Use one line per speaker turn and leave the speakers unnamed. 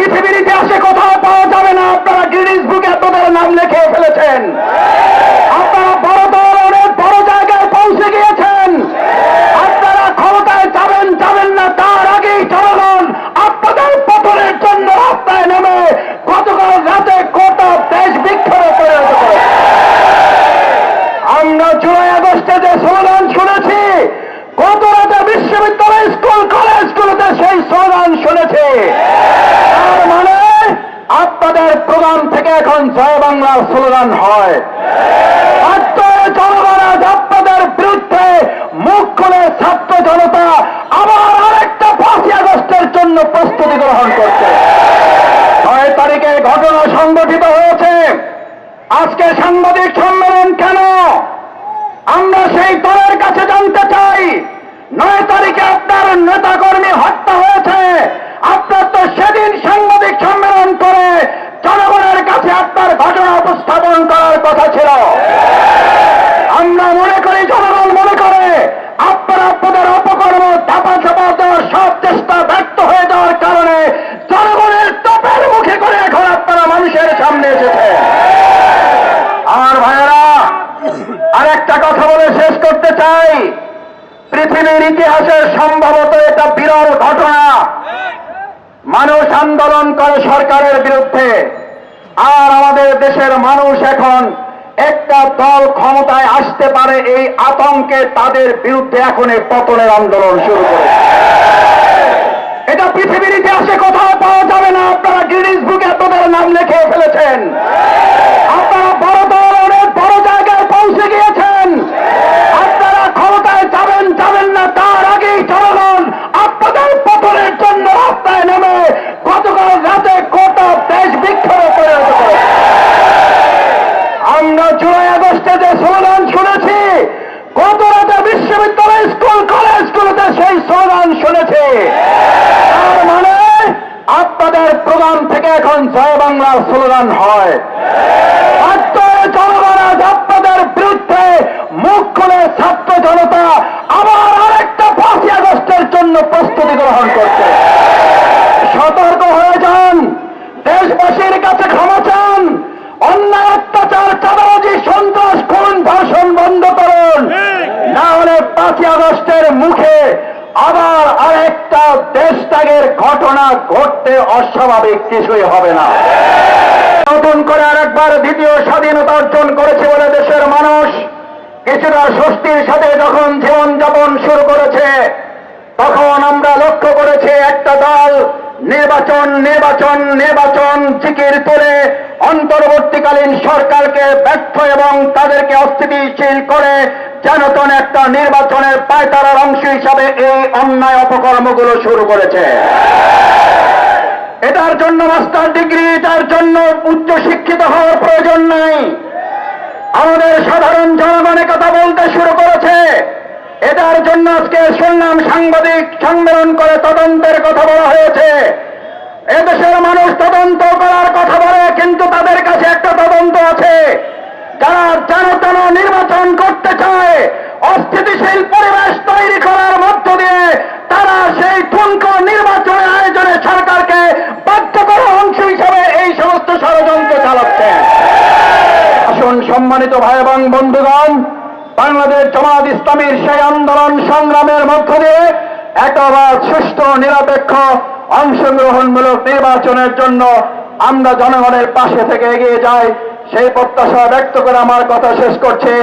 পৃথিবীর ইতিহাসে কোথাও পাওয়া যাবে না। আপনারা গিরিজ বুকে আপনাদের নাম লিখে ফেলেছেন। আপনাদের থেকে এখন জয় বাংলা স্লোগান হয়। হয়ে জনগণ আজ আপনাদের বিরুদ্ধে মুখ খুলে ছাত্র জনতা আবার আরেকটা পাঁচই আগস্টের জন্য প্রস্তুতি গ্রহণ করছে। ছয় তারিখে ঘটনা সংগঠিত হয়েছে। আজকে সাংবাদিক সম্মেলন কেন? আমরা সেই দলের কাছে জানতে চাই নয় তারিখে আপনার নেতাকর্মী হত্যা হয়েছে আপনার তো সেদিন সাংবাদিক সম্মেলন করে জনগণের কাছে আপনার ঘটনা উপস্থাপন করার কথা ছিল আমরা মনে করি জনগণ মনে করে আপনারা আপনাদের অপকর্ম চাপা চাপা দেওয়ার সব চেষ্টা ব্যর্থ হয়ে যাওয়ার কারণে জনগণের তোপের মুখে করে এখন আপনারা মানুষের সামনে এসেছে আর ভাইয়েরা আরেকটা কথা বলে শেষ করতে চাই। পৃথিবীর ইতিহাসের সম্ভবত এটা বিরল ঘটনা। মানুষ আন্দোলন করে সরকারের বিরুদ্ধে। আর আমাদের দেশের মানুষ এখন একটা দল ক্ষমতায় আসতে পারে এই আতঙ্কে তাদের বিরুদ্ধে এখন এই পতনের আন্দোলন শুরু করে এটা পৃথিবীর ইতিহাসে কোথাও পাওয়া যাবে না আপনারা গিনিস বুকে আপনাদের নাম লিখে ফেলেছেন আপনারা বড় দল অনেক বড় জায়গায় পৌঁছে গিয়েছেন আপনারা ক্ষমতায় যাবেন যাবেন না তার আগেই জনগণ আপনাদের পতনের জন্য রাস্তায় নেমে গতকাল রাতে গোটা দেশ বিক্ষোভে পরিণত করেছে আমরা জুলাই আগস্টে যে স্লোগান শুনেছি গত রাতে বিশ্ববিদ্যালয় স্কুল কলেজগুলোতে সেই স্লোগান শুনেছি তার মানে আপনাদের প্রোগ্রাম থেকে এখন জয় বাংলা স্লোগান হয়। বাধ্য হয়ে জনগণ আপনাদের বিরুদ্ধে মুখ খুলে ছাত্র জনতা আবার আরেকটা পাঁচই আগস্টের জন্য প্রস্তুতি গ্রহণ করছে। সতর্ক হয়ে যান, দেশবাসীর কাছে ক্ষমা চান, অন্যায় অত্যাচার, চাঁদাবাজি, সন্ত্রাস, খুন, ধর্ষণ বন্ধ করুন। না হলে পাঁচই আগস্টের মুখে আবার আরেকটা দেশ ত্যাগের ঘটনা ঘটতে অস্বাভাবিক কিছুই হবে না। নতুন করে আরেকবার দ্বিতীয় স্বাধীনতা অর্জন করেছে বলে দেশের মানুষ। কিছুটা স্বস্তির সাথে যখন জীবন যাপন শুরু করেছে, তখন আমরা লক্ষ্য করেছি একটা দল নির্বাচন নির্বাচন নির্বাচন জিকির তুলে অন্তর্বর্তীকালীন সরকারকে ব্যর্থ এবং তাদেরকে অস্থিতিশীল করে যেন একটা নির্বাচনের পায়তারার অংশ হিসাবে এই অন্যায় অপকর্মগুলো শুরু করেছে। এটার জন্য মাস্টার ডিগ্রি, এটার জন্য উচ্চ শিক্ষিত হওয়ার প্রয়োজন নাই। আমাদের সাধারণ জনগণের কথা বলতে শুরু করেছে। এটার জন্য আজকে শুনলাম সাংবাদিক সম্মেলন করে তদন্তের কথা বলা হয়েছে। এদেশের মানুষ তদন্ত করার কথা বলে, কিন্তু তাদের কাছে একটা তদন্ত আছে। যারা যেন তেন নির্বাচন করতে চায়, অস্থিতিশীল পরিবেশ তৈরি করার মধ্য দিয়ে তারা সেই ঠুনকো নির্বাচনের আয়োজনে সরকারকে বাধ্য করার অংশ হিসাবে এই সমস্ত ষড়যন্ত্র চালাচ্ছে আসুন সম্মানিত ভাই এবং বন্ধুগণ, বাংলাদেশ জামাত ইসলামীর সেই আন্দোলন সংগ্রামের মধ্য দিয়ে একবার সুষ্ঠু, নিরপেক্ষ, অংশগ্রহণমূলক নির্বাচনের জন্য আমরা জনগণের পাশে থেকে এগিয়ে যাই। সেই প্রত্যাশা ব্যক্ত করে আমার কথা শেষ করছি।